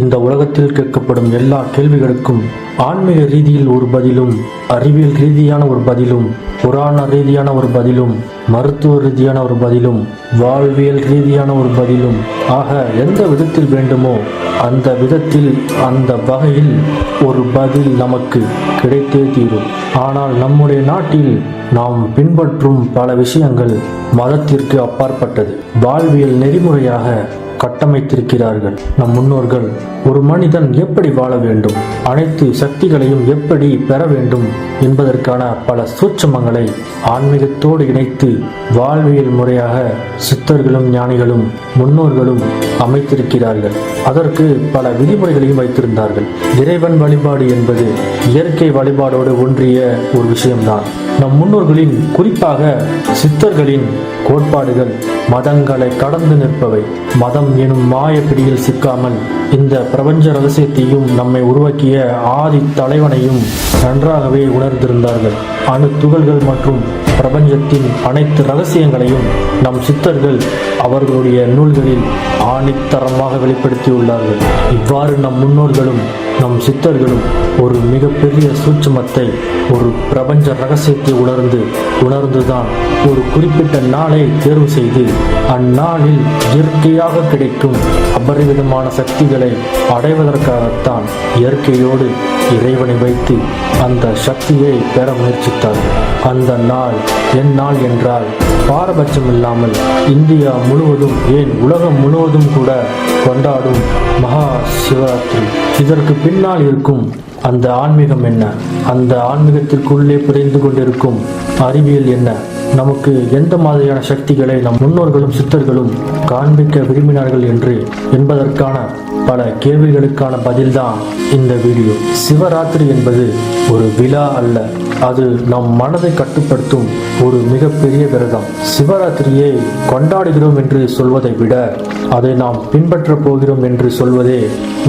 இந்த உலகத்தில் கேட்கப்படும் எல்லா கேள்விகளுக்கும் ஆன்மீக ரீதியில் ஒரு பதிலும் அறிவியல் ரீதியான ஒரு பதிலும் புராண ரீதியான ஒரு பதிலும் மருத்துவ ரீதியான ஒரு பதிலும் வாழ்வியல் ரீதியான ஒரு பதிலும். ஆக எந்த விதத்தில் வேண்டுமோ அந்த விதத்தில் அந்த வகையில் ஒரு பதில் நமக்கு கிடைத்தே தீரும். ஆனால் நம்முடைய நாட்டில் நாம் பின்பற்றும் பல விஷயங்கள் மதத்திற்கு அப்பாற்பட்டது. வாழ்வியல் நெறிமுறையாக கட்டமைத்திருக்கிறார்கள். நம் முன்னோர்கள் ஒரு மனிதன் எப்படி வாழ வேண்டும்? அனைத்து சக்திகளையும் எப்படி பெற வேண்டும்? என்பதற்கான பல சூட்சமங்களை ஆன்மீகத்தோடு இணைத்து வாழ்வியல் முறையாக சித்தர்களும் ஞானிகளும் முன்னோர்களும் அமைத்திருக்கிறார்கள். அதற்கு பல விதிமுறைகளையும் வைத்திருந்தார்கள். இறைவன் வழிபாடு என்பது இயற்கை வழிபாடோடு ஒன்றிய ஒரு விஷயம்தான். நம் முன்னோர்களின் குறிப்பாக சித்தர்களின் கோட்பாடுகள் மதங்களை கடந்து நிற்பவை. மதம் எனும் மாய பிடியில் சிக்காமல் இந்த பிரபஞ்ச ரகசியத்தையும் நம்மை உருவாக்கிய ஆதி தலைவனையும் நன்றாகவே உணர்ந்திருந்தார்கள். அணு துகள்கள் மற்றும் பிரபஞ்சத்தின் அனைத்து ரகசியங்களையும் நம் சித்தர்கள் அவர்களுடைய நூல்களில் ஆணித்தரமாக வெளிப்படுத்தியுள்ளார்கள். இவ்வாறு நம் முன்னோர்களும் நம் சித்தர்களும் ஒரு மிகப்பெரிய சூட்சுமத்தை ஒரு பிரபஞ்ச ரகசியத்தை உணர்ந்து உணர்ந்துதான் ஒரு குறிப்பிட்ட நாளை தேர்வு செய்து அந்நாளில் இயற்கையாக கிடைக்கும் அபரிவிதமான சக்திகளை அடைவதற்காகத்தான் இயற்கையோடு இறைவனை வைத்து அந்த சக்தியை பெற முயற்சித்தார்கள் அந்த நாள் என் நாள் என்றால் பாரபட்சம் இல்லாமல் இந்தியா முழுவதும் ஏன் உலகம் முழுவதும் கூட கொண்டாடும் மகா சிவராத்திரி. இதற்கு பின்னால் இருக்கும். அந்த ஆன்மீகம் என்ன? அந்த ஆன்மீகத்திற்குள்ளே புரிந்து கொண்டிருக்கும் அறிவியல் என்ன? நமக்கு எந்த மாதிரியான சக்திகளை நம் முன்னோர்களும் சித்தர்களும் காண்பிக்க விரும்பினார்கள் என்று என்பதற்கான பல கேள்விகளுக்கான பதில்தான் இந்த வீடியோ. சிவராத்திரி என்பது ஒரு விழா அல்ல அது நம் மனதை கட்டுப்படுத்தும் ஒரு மிகப்பெரிய விரதம். சிவராத்திரியை கொண்டாடுகிறோம் என்று சொல்வதை விட அதை நாம் பின்பற்றப் போகிறோம் என்று சொல்வதே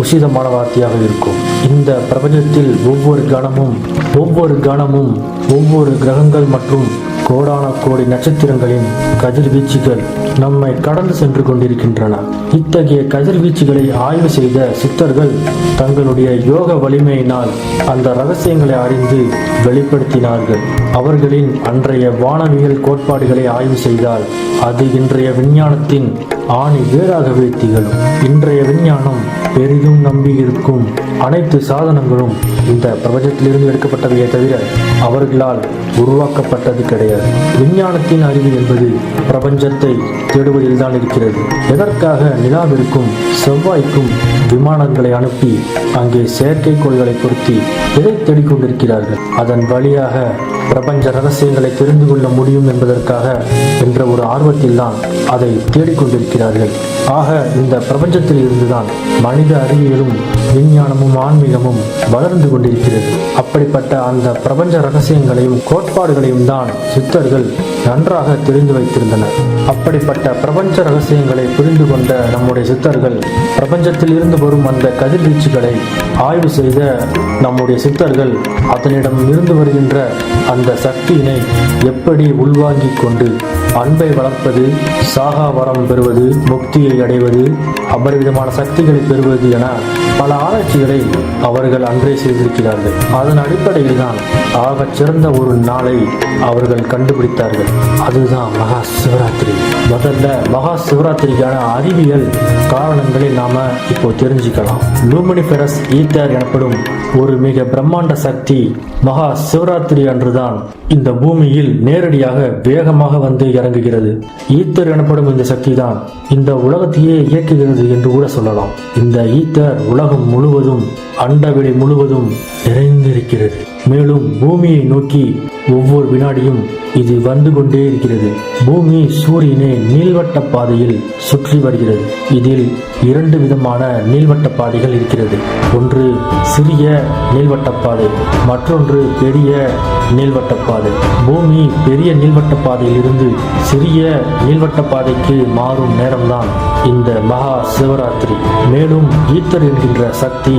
உசிதமான வார்த்தையாக இருக்கும். இந்த பிரபஞ்சத்தில் ஒவ்வொரு கணமும் ஒவ்வொரு கணமும் ஒவ்வொரு கிரகங்கள் மற்றும் கோடான கோடி நட்சத்திரங்களின் கதிர்வீச்சுகள் நம்மை கடந்து சென்று கொண்டிருக்கின்றன. இத்தகைய கதிர்வீச்சுகளை ஆய்வு செய்த சித்தர்கள் தங்களுடைய யோக வலிமையினால் அந்த ரகசியங்களை அறிந்து வெளிப்படுத்தினார்கள். அவர்களின் அன்றைய வானவியல் கோட்பாடுகளை ஆய்வு செய்தால் அது இன்றைய விஞ்ஞானத்தின் ஆணி வேறாகவே திகழும். இன்றைய விஞ்ஞானம் பெரிதும் நம்பி இருக்கும் அனைத்து சாதனங்களும் இந்த பிரபஞ்சத்திலிருந்து எடுக்கப்பட்டவையே தவிர அவர்களால் உருவாக்கப்பட்டது கிடையாது. விஞ்ஞானத்தின் அறிவு என்பது பிரபஞ்சத்தை தேடுவதில் தான் இருக்கிறது. எதற்காக நிலாவிற்கும் செவ்வாய்க்கும் விமானங்களை அனுப்பி அங்கே செயற்கைக்கோள்களை பொருத்தி எதை தேடிக்கொண்டிருக்கிறார்கள் அதன் வழியாக பிரபஞ்ச ரகசியங்களை தெரிந்து கொள்ள முடியும் என்பதற்காக என்ற ஒரு ஆர்வத்தில் தான் அதை தேடிக்கொண்டிருக்கிறார்கள் ஆக இந்த பிரபஞ்சத்தில் இருந்துதான் மனித அறிவியலும் விஞ்ஞானமும் ஆன்மீகமும் வளர்ந்து கொண்டிருக்கிறது. அப்படிப்பட்ட அந்த பிரபஞ்ச ரகசியங்களையும் கோட்பாடுகளையும் தான் சித்தர்கள் நன்றாக தெரிந்து வைத்திருந்தனர் அப்படிப்பட்ட பிரபஞ்ச ரகசியங்களை புரிந்து கொண்ட நம்முடைய சித்தர்கள் பிரபஞ்சத்தில் இருந்து வரும் அந்த கதிர்வீச்சுகளை ஆய்வு செய்த நம்முடைய சித்தர்கள் அதனிடம் இருந்து வருகின்ற அந்த சக்தியினை எப்படி உள்வாங்கிக் கொண்டு அன்பை வளர்ப்பது சாகா வரம் பெறுவது முக்தியை அடைவது அபரிவிதமான சக்திகளை பெறுவது என பல ஆராய்ச்சிகளை அவர்கள் அன்றே செய்திருக்கிறார்கள். அதன் அடிப்படையில் தான் ஆகச் சிறந்த ஒரு நாளை அவர்கள் கண்டுபிடித்தார்கள். அதுதான் மகா சிவராத்திரி முதல்ல மகா சிவராத்திரிக்கான அறிவியல் காரணங்களை நாம இப்போ தெரிஞ்சுக்கலாம். லூமினிஃபெரஸ் ஈத்தர் எனப்படும் ஒரு மிக பிரம்மாண்ட சக்தி மகா சிவராத்திரி அன்றுதான் இந்த பூமியில் நேரடியாக வேகமாக வந்து இறங்குகிறது. ஈத்தர் எனப்படும் இந்த சக்தி தான் இந்த உலகத்தையே இயக்குகிறது என்று கூட சொல்லலாம். இந்த ஈத்தர் உலகம் முழுவதும் அண்டவெளி முழுவதும் நிறைந்திருக்கிறது. மேலும் பூமியை நோக்கி ஒவ்வொரு வினாடியும் இது வந்து கொண்டே இருக்கிறது. பூமி சூரியனை நீள்வட்ட பாதையில் சுற்றி வருகிறது. இதில் இரண்டு விதமான நீள்வட்ட பாதைகள் இருக்கிறது. ஒன்று சிறிய நீள்வட்ட பாதை மற்றொன்று பெரிய நீள்வட்ட பாதை. பூமி பெரிய நீள்வட்ட பாதையிலிருந்து சிறிய நீள்வட்ட பாதைக்கு மாறும் நேரம்தான் இந்த மகா சிவராத்திரி. மேலும் ஈத்தர் என்கின்ற சக்தி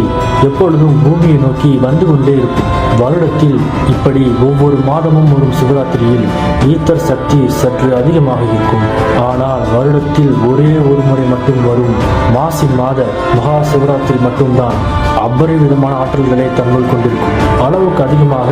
எப்பொழுதும் பூமியை நோக்கி வந்து கொண்டே இருக்கும். வருடத்தில் இப்படி ஒவ்வொரு மாதமும் வரும் சிவராத்திரியில் ஈத்தர் சக்தி சற்று அதிகமாக இருக்கும். ஆனால் வருடத்தில் ஒரே ஒரு முறை மட்டும் வரும். மாசி மாத மகா சிவராத்திரி மட்டும்தான். அபரிவிதமான ஆற்றல்களை தன்னுள் கொண்டிருக்கும் அளவுக்கு அதிகமாக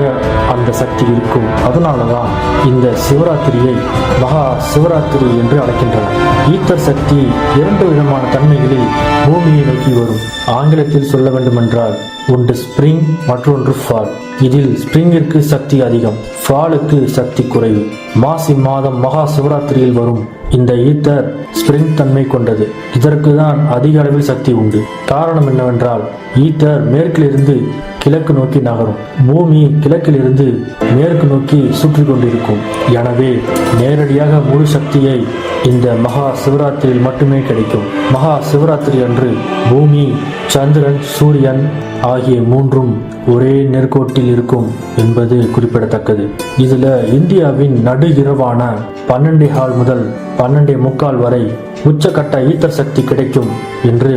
அந்த சக்தி இருக்கும். அதனாலதான் இந்த சிவராத்திரியை மகா சிவராத்திரி என்று அழைக்கின்றனர். ஈத்தர் சக்தி இரண்டு விதமான தன்மைகளில் பூமியை நோக்கி வரும். ஆங்கிலத்தில் சொல்ல வேண்டுமென்றால் ஒன்று ஸ்பிரிங் மற்றொன்று ஃபால். இதில் ஸ்பிரிங்கிற்கு சக்தி அதிகம் ஃபாலுக்கு சக்தி குறைவு. மாசி மாதம் மகா சிவராத்திரியில் வரும் இந்த ஈத்தர் ஸ்பிரிங் தன்மை கொண்டது. இதற்கு தான் அதிக அளவில் சக்தி உண்டு. காரணம் என்னவென்றால் ஈத்தர் மேற்கிலிருந்து கிழக்கு நோக்கி நகரும். பூமி கிழக்கிலிருந்து மேற்கு நோக்கி சுற்றி கொண்டிருக்கும். எனவே நேரடியாக முழு சக்தியை இந்த மகா சிவராத்திரியில் மட்டுமே கிடைக்கும். மகா சிவராத்திரி அன்று பூமி சந்திரன் சூரியன் ஆகிய மூன்றும் ஒரே நேர்கோட்டில் இருக்கும் என்பது குறிப்பிடத்தக்கது. இதுல இந்தியாவின் நடு இரவான பன்னெண்டே கால் முதல் பன்னெண்டே முக்கால் வரை உச்சக்கட்ட ஈத்தர் சக்தி கிடைக்கும் என்று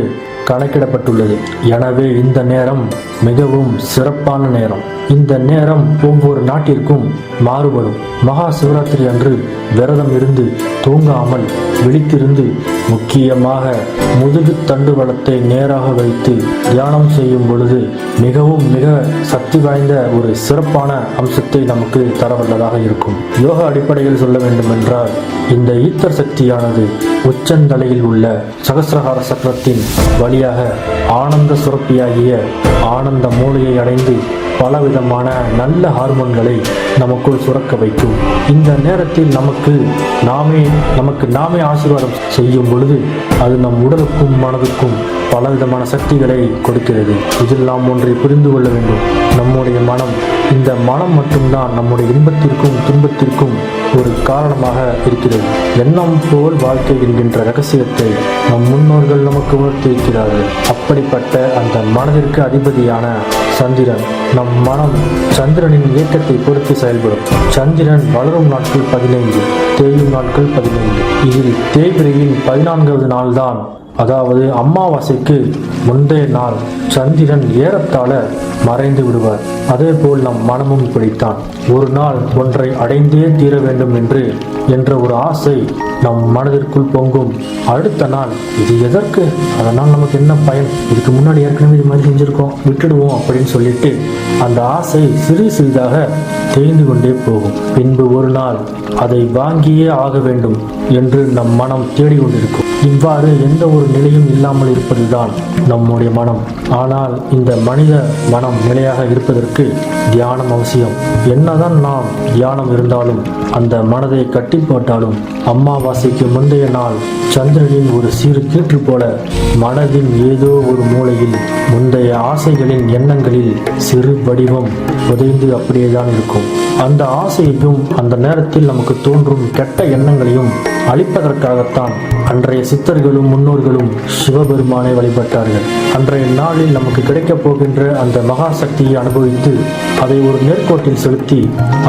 கணக்கிடப்பட்டுள்ளது. எனவே இந்த நேரம் மிகவும் சிறப்பான நேரம். இந்த நேரம் ஒவ்வொரு நாட்டிற்கும் மாறுபடும். மகா சிவராத்திரி அன்று விரதம் இருந்து தூங்காமல் விழித்திருந்து முக்கியமாக முதுகு தண்டுவளத்தை நேராக வைத்து தியானம் செய்யும் பொழுது மிகவும் மிக சக்தி வாய்ந்த ஒரு சிறப்பான அம்சத்தை நமக்கு தரவல்லதாக இருக்கும். யோக அடிப்படையில் சொல்ல வேண்டுமென்றால் இந்த ஈத்தர் சக்தியானது உச்சந்தலையில் உள்ள சகசிரகார சக்கரத்தின் வழியாக ஆனந்த சுரப்பியாகிய ஆனந்த மூலையை அடைந்து பலவிதமான நல்ல ஹார்மோன்களை நமக்குள் சுரக்க வைக்கும். இந்த நேரத்தில் நமக்கு நாமே நமக்கு நாமே ஆசீர்வாதம் செய்யும் பொழுது அது நம் உடலுக்கும் மனதுக்கும் பலவிதமான சக்திகளை கொடுக்கிறது. இதில் நாம் ஒன்றை புரிந்து கொள்ள வேண்டும். நம்முடைய மனம் இந்த மனம் மட்டும்தான் நம்முடைய இன்பத்திற்கும் துன்பத்திற்கும் ஒரு காரணமாக இருக்கிறது. எண்ணம் போல் வாழ்க்கை என்கின்ற ரகசியத்தை நம் முன்னோர்கள் நமக்கு உணர்த்தியிருக்கிறார்கள். அப்படிப்பட்ட அந்த மனதிற்கு அதிபதியான சந்திரன் நம் மனம் சந்திரனின் இயக்கத்தை பொறுத்து செயல்படும். சந்திரன் வளரும் நாட்கள் பதினைந்து தேயும் நாட்கள் பதினைந்து. இதில் தேய்பிரையின் பதினான்காவது நாள்தான். அதாவது அமாவாசைக்கு முந்தைய நாள். சந்திரன் ஏறத்தாழ மறைந்து விடுவார். அதே போல் நம் மனமும் இப்படித்தான். ஒரு நாள் ஒன்றை அடைந்தே தீர வேண்டும் என்று என்ற ஒரு ஆசை நம் மனதிற்குள் பொங்கும். அடுத்த நாள் இது எதற்கு? அதனால் நமக்கு என்ன பயன்? இதுக்கு முன்னாடி ஏற்கனவே இது மாதிரி செஞ்சுருக்கோம். விட்டுடுவோம் அப்படின்னு சொல்லிட்டு அந்த ஆசை சிறு சிறிதாக தேய்ந்து கொண்டே போகும். பின்பு ஒரு நாள் அதை வாங்கியே ஆக வேண்டும். என்று நம் மனம் தேடிக்கொண்டிருக்கும். இவ்வாறு எந்த ஒரு நிலையும் இல்லாமல் இருப்பதுதான் நம்முடைய மனம். ஆனால் இந்த மனித மனம் நிலையாக இருப்பதற்கு தியானம் அவசியம். என்னதான் நாம் தியானம் இருந்தாலும் அந்த மனதை கட்டி போட்டாலும் அம்மாவாசைக்கு முந்தைய நாள் சந்திரனின் ஒரு சிறு கீற்று போல மனதின் ஏதோ ஒரு மூலையில் முந்தைய ஆசைகளின் எண்ணங்களில் சிறு வடிவம் புதைந்து அப்படியேதான் இருக்கும். அந்த ஆசையையும் அந்த நேரத்தில் நமக்கு தோன்றும் கெட்ட எண்ணங்களையும் அழிப்பதற்காகத்தான் அன்றைய சித்தர்களும் முன்னோர்களும் சிவபெருமானை வழிபட்டார்கள். அன்றைய நாளில் நமக்கு கிடைக்கப் போகின்ற அந்த மகா சக்தியை அனுபவித்து அதை ஒரு நேர்கோட்டில் செலுத்தி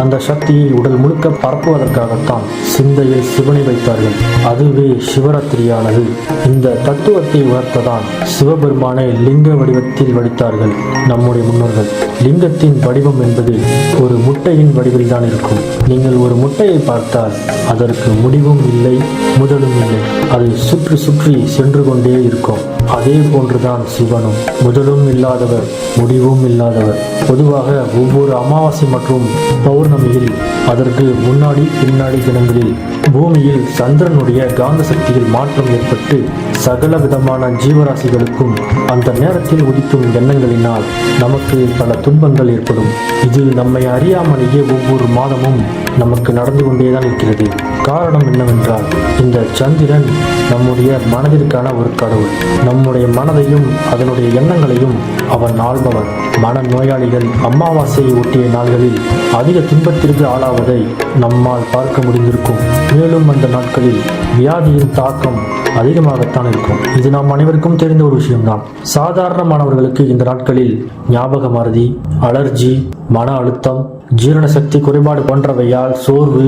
அந்த சக்தியை உடல் முழுக்க பரப்புவதற்காகத்தான் சிந்தையில் சிவனை வைத்தார்கள். அதுவே சிவராத்திரியானது. இந்த தத்துவத்தை உணர்த்ததான் சிவபெருமானை லிங்க வடிவத்தில் வடித்தார்கள் நம்முடைய முன்னோர்கள். லிங்கத்தின் வடிவம் என்பது ஒரு முட்டையின் வடிவில் தான் இருக்கும். நீங்கள் ஒரு முட்டையை பார்த்தால் அதற்கு முடிவும் இல்லை முதலும் இல்லை. அது சுற்றி சுற்றி சென்று கொண்டே இருக்கும். அதே போன்றுதான் சிவனும். முதலும் இல்லாதவர் முடிவும் இல்லாதவர். பொதுவாக ஒவ்வொரு அமாவாசை மற்றும் பௌர்ணமியில் அதற்கு முன்னாடி பின்னாடி தினங்களில் பூமியில் சந்திரனுடைய காந்த சக்தியில் மாற்றம் ஏற்பட்டு சகல விதமான ஜீவராசிகளுக்கும் அந்த நேரத்தில் உதிக்கும் எண்ணங்களினால் நமக்கு பல துன்பங்கள் ஏற்படும். இது நம்மை அறியாமலேயே ஒவ்வொரு மாதமும் நமக்கு நடந்து கொண்டேதான் இருக்கிறது. காரணம் என்னவென்றால் இந்த சந்திரன் நம்முடைய மனதிற்கான ஒரு கடவுள். நம்முடைய மனதையும் அதனுடைய எண்ணங்களையும் அவன் ஆள்பவன். மன நோயாளிகள் அமாவாசையை ஒட்டிய நாள்களில் அதிக துன்பத்திற்கு ஆளாவதை நம்மால் பார்க்க முடிந்திருக்கும். மேலும் அந்த நாட்களில் வியாதியின் தாக்கம் அதிகமாகத்தான் இருக்கும். இது நாம் அனைவருக்கும் தெரிந்த ஒரு விஷயம்தான். சாதாரணமானவர்களுக்கு இந்த நாட்களில் ஞாபக மறதி அலர்ஜி மன அழுத்தம் ஜீரண சக்தி குறைபாடு போன்றவையால் சோர்வு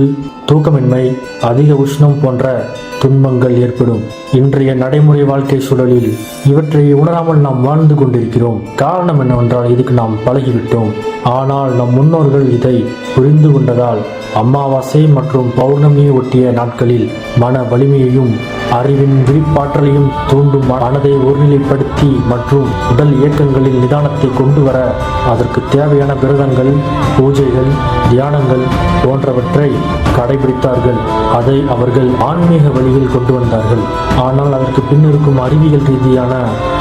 தூக்கமின்மை அதிக உஷ்ணம் போன்ற துன்பங்கள் ஏற்படும். இன்றைய நடைமுறை வாழ்க்கை சூழலில் இவற்றை உணராமல் நாம் வாழ்ந்து கொண்டிருக்கிறோம். காரணம் என்னவென்றால் இதுக்கு நாம் பழகிவிட்டோம். ஆனால் நம் முன்னோர்கள் இதை புரிந்து கொண்டதால் அமாவாசை மற்றும் பௌர்ணமியை ஒட்டிய நாட்களில் மன வலிமையையும் அறிவின் விழிப்பாற்றலையும் தூண்டும் மனதை ஒருநிலைப்படுத்தி மற்றும் உடல் இயக்கங்களில் நிதானத்தை கொண்டு வர அதற்கு தேவையான விரதங்கள் பூஜைகள் தியானங்கள் போன்றவற்றை கடைபிடித்தார்கள். அதை அவர்கள் ஆன்மீக வழியில் கொண்டு வந்தார்கள். ஆனால் அதற்கு பின் இருக்கும் அறிவியல் ரீதியான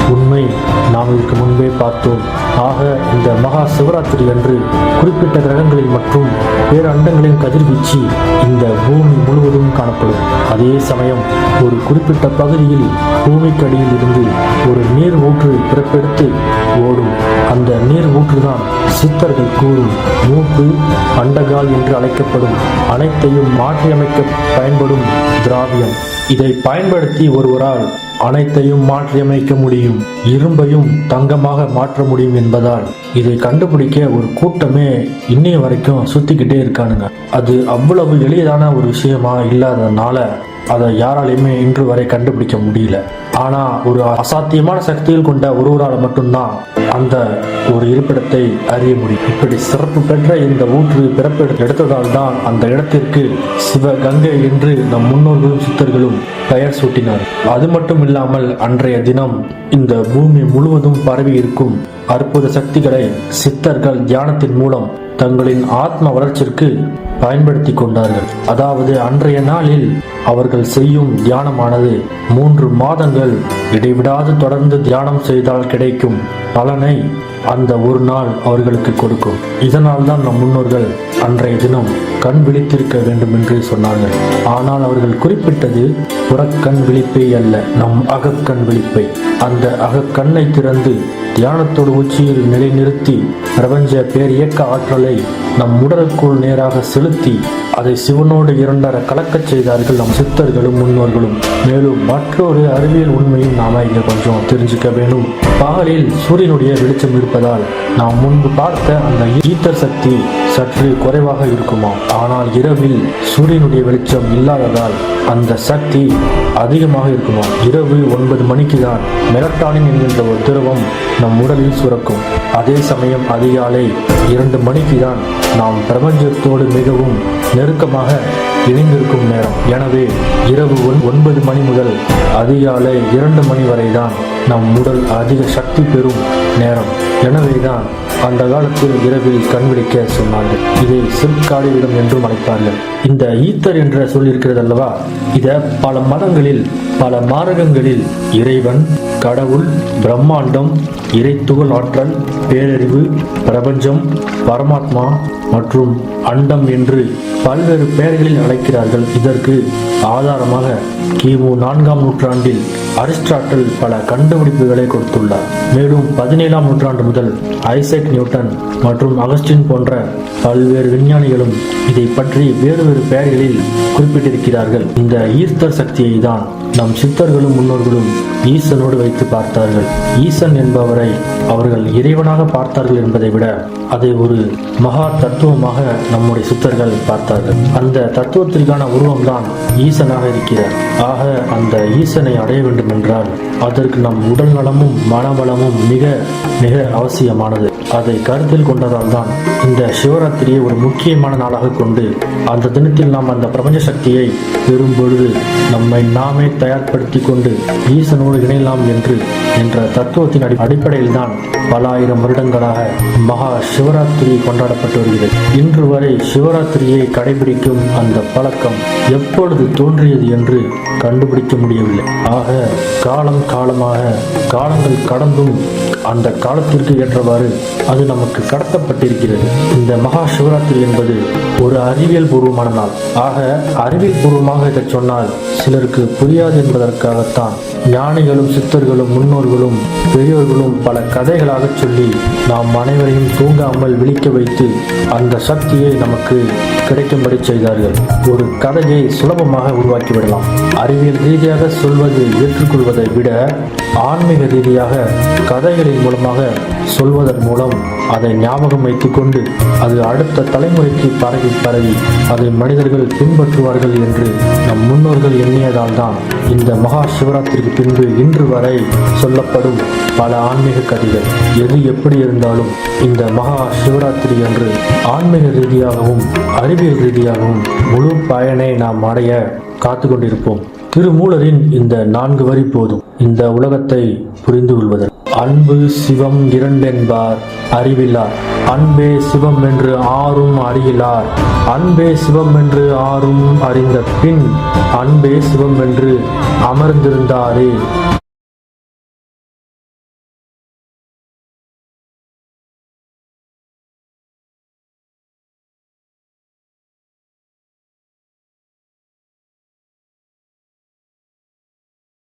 உண்மை நாம் இதற்கு முன்பே பார்த்தோம். ஆக இந்த மகா சிவராத்திரி அன்று குறிப்பிட்ட கிரகங்களில் மற்றும் வேறு அண்டங்களின் கதிர்வீச்சு இந்த பூமி முழுவதும் காணப்படும். அதே சமயம் ஒரு குறிப்பிட்ட பகுதியில் பூமிக்கு அடியில் இருந்து ஒரு நீர் ஊற்று பிறப்பெடுத்து ஓடும். அந்த நீர் ஊற்றுதான் சித்தர்கள் கூறும் மூக்கு அண்டகால் என்று அழைக்கப்படும். அனைத்தையும் மாற்றியமைக்க பயன்படும் திராவியம். இதை பயன்படுத்தி ஒருவரால் அனைத்தையும் மாற்றியமைக்க முடியும். இரும்பையும் தங்கமாக மாற்ற முடியும் என்பதால் இதை கண்டுபிடிக்க ஒரு கூட்டமே இன்னைய வரைக்கும் சுத்திக்கிட்டே இருக்கானுங்க. அது அவ்வளவு எளிதான ஒரு விஷயமா இல்லாததுனால அதை யாராலையுமே இன்று வரை கண்டுபிடிக்க முடியல. ஆனா ஒரு அசாத்தியமான சக்தியில் கொண்ட ஒருவரால் மட்டும்தான் அந்த ஒரு இருப்பிடத்தை அறிய முடியும். இப்படி சிறப்பு பெற்ற இந்த ஊற்று பிறப்பெடு எடுத்ததால் தான் அந்த இடத்திற்கு சிவகங்கை என்று நம் முன்னோர்களும் சித்தர்களும் பெயர் சூட்டினார். அது மட்டும் இல்லாமல் அன்றைய தினம் இந்த பூமி முழுவதும் பரவி இருக்கும் அற்புத சக்திகளை சித்தர்கள் தியானத்தின் மூலம் தங்களின் ஆத்ம வளர்ச்சிக்கு பயன்படுத்தி கொண்டார்கள். அதாவது அன்றைய நாளில் அவர்கள் செய்யும் தியானமானது மூன்று மாதங்கள் இடைவிடாது தொடர்ந்து தியானம் செய்தால் கிடைக்கும் பலனை அந்த ஒரு நாள் அவர்களுக்கு கொடுக்கும். இதனால் தான் நம் முன்னோர்கள் அன்றைய தினம் கண் விழித்திருக்க வேண்டும் என்று சொன்னார்கள். ஆனால் அவர்கள் குறிப்பிட்டது புறக்கண் விழிப்பை அல்ல நம் அகக்கண் விழிப்பை. அந்த அகக்கண்ணை திறந்து தியானத்தோடு உச்சியில் நிலைநிறுத்தி பிரபஞ்ச பேரியக்க ஆற்றலை நம் உடலுக்குள் நேராக செலுத்தி அதை சிவனோடு இரண்டர கலக்கச் செய்தார்கள் நம் சித்தர்களும் முன்னோர்களும். மேலும் மற்றொரு அறிவியல் உண்மையும் நாம இங்க கொஞ்சம் தெரிஞ்சுக்க வேண்டும். பகலில் சூரியனுடைய வெளிச்சம் இருப்பதால் நாம் முன்பு பார்த்த அந்த ஈத்தர் சக்தி சற்று குறைவாக இருக்குமாம் ஆனால் இரவில் சூரியனுடைய வெளிச்சம் இல்லாததால் அந்த சக்தி அதிகமாக இருக்குமாம் இரவு ஒன்பது மணிக்கு தான் மெலட்டானின் என்கின்ற ஒரு திரவம் நம் உடலில் சுரக்கும். அதே சமயம் அதிகாலை இரண்டு மணிக்கு தான் நாம் பிரபஞ்சத்தோடு மிகவும் நெருக்கமாக இணைந்திருக்கும் நேரம். எனவே இரவு ஒன் ஒன்பது மணி முதல் அதிகாலை இரண்டு மணி வரை தான் நம் உடல் அதிக சக்தி பெறும் நேரம். எனவே தான் அந்த காலத்தில் இரவில் கண்விழிக்க சொன்னார்கள். இதை சிற்காடியிடம் என்றும் அழைப்பார்கள் இந்த ஈத்தர் என்ற சொல் இருக்கிறது அல்லவா இத பல மதங்களில் பல மார்க்கங்களில் இறைவன் கடவுள் பிரம்மாண்டம் இறைத்துகள் ஆற்றல் பேரறிவு பிரபஞ்சம் பரமாத்மா மற்றும் அண்டம் என்று பல்வேறு பெயர்களில் அழைக்கிறார்கள். இதற்கு ஆதாரமாக கிமு நான்காம் நூற்றாண்டில் அரிஸ்டாட்டில் பல கண்டுபிடிப்புகளை கொடுத்துள்ளார். மேலும் பதினேழாம் நூற்றாண்டு முதல் ஐசக் நியூட்டன் மற்றும் அகஸ்டின் போன்ற பல்வேறு விஞ்ஞானிகளும் இதை பற்றி வேறு வேறு பெயர்களில் குறிப்பிட்டிருக்கிறார்கள். இந்த ஈர்த்தர் சக்தியை தான் நம் சித்தர்களும் முன்னோர்களும் ஈசனோடு வைத்து பார்த்தார்கள். ஈசன் என்பவரை அவர்கள் இறைவனாக பார்த்தார்கள் என்பதை விட அதை ஒரு மகா தத்துவமாக நம்முடைய சித்தர்கள் பார்த்தார்கள். அந்த தத்துவத்திற்கான உருவம்தான் ஈசனாக இருக்கிறார். ஆக அந்த ஈசனை அடைய வேண்டும் என்றால் அதற்கு நம் உடல் நலமும் மனபலமும் மிக மிக அவசியமானது. அதை கருத்தில் கொண்டதால் தான் இந்த சிவராத்திரியை ஒரு முக்கியமான நாளாக கொண்டு அந்த தினத்தில் நாம் அந்த பிரபஞ்ச சக்தியை பெறும்பொழுது நம்மை நாமே தயார்படுத்தி கொண்டு ஈசனோடு இணையலாம் என்று என்ற தத்துவத்தின் அடி அடிப்படையில் தான் பல ஆயிரம் வருடங்களாக மகா சிவராத்திரி கொண்டாடப்பட்டு வருகிறது. இன்று வரை சிவராத்திரியை கடைபிடிக்கும் அந்த பழக்கம் எப்பொழுது தோன்றியது என்று கண்டுபிடிக்க முடியவில்லை. ஆக காலம் காலமாக காலங்கள் கடந்தும் அந்த காலத்திற்கு ஏற்றவாறு அது நமக்கு கடத்தப்பட்டிருக்கிறது. இந்த மகா சிவராத்திரி என்பது ஒரு அறிவியல் பூர்வமான நாள். ஆக அறிவியல் பூர்வமாக இதை சொன்னால் சிலருக்கு புரியாது என்பதற்காகத்தான் ஞானிகளும் சித்தர்களும் முன்னோர்களும் பெரியோர்களும் பல கதைகளாக சொல்லி நாம் அனைவரையும் தூங்காமல் விழிக்க வைத்து அந்த சக்தியை நமக்கு கிடைக்கும்படி செய்தார்கள். ஒரு கதையை சுலபமாக உருவாக்கிவிடலாம். அறிவியல் ரீதியாக சொல்வது ஏற்றுக்கொள்வதை விட ஆன்மீக ரீதியாக கதைகளின் மூலமாக சொல்வதன் மூலம் அதை ஞாபகம் வைத்துக்கொண்டு அது அடுத்த தலைமுறைக்கு பரவி பரவி அதை மனிதர்கள் பின்பற்றுவார்கள் என்று நம் முன்னோர்கள் எண்ணியதால் தான் இந்த மகா சிவராத்திரிக்கு பின்பு இன்று வரை சொல்லப்படும் பல ஆன்மீக கதைகள். எது எப்படி இருந்தாலும் இந்த மகா சிவராத்திரி அன்று ஆன்மீக ரீதியாகவும் அறிவியல் ரீதியாகவும் முழு பயனை நாம் அடைய காத்து கொண்டிருப்போம் திருமூலரின் இந்த நான்கு வரி போதும். இந்த உலகத்தை புரிந்து கொள்வதற்கு அன்பு சிவம் இரண்டென்பார் அறிவிலார். அன்பே சிவம் என்று ஆறும் அறியிலார் அன்பே சிவம் என்று ஆறும் அறிந்த பின் அன்பே சிவம் என்று அமர்ந்திருந்தாரே.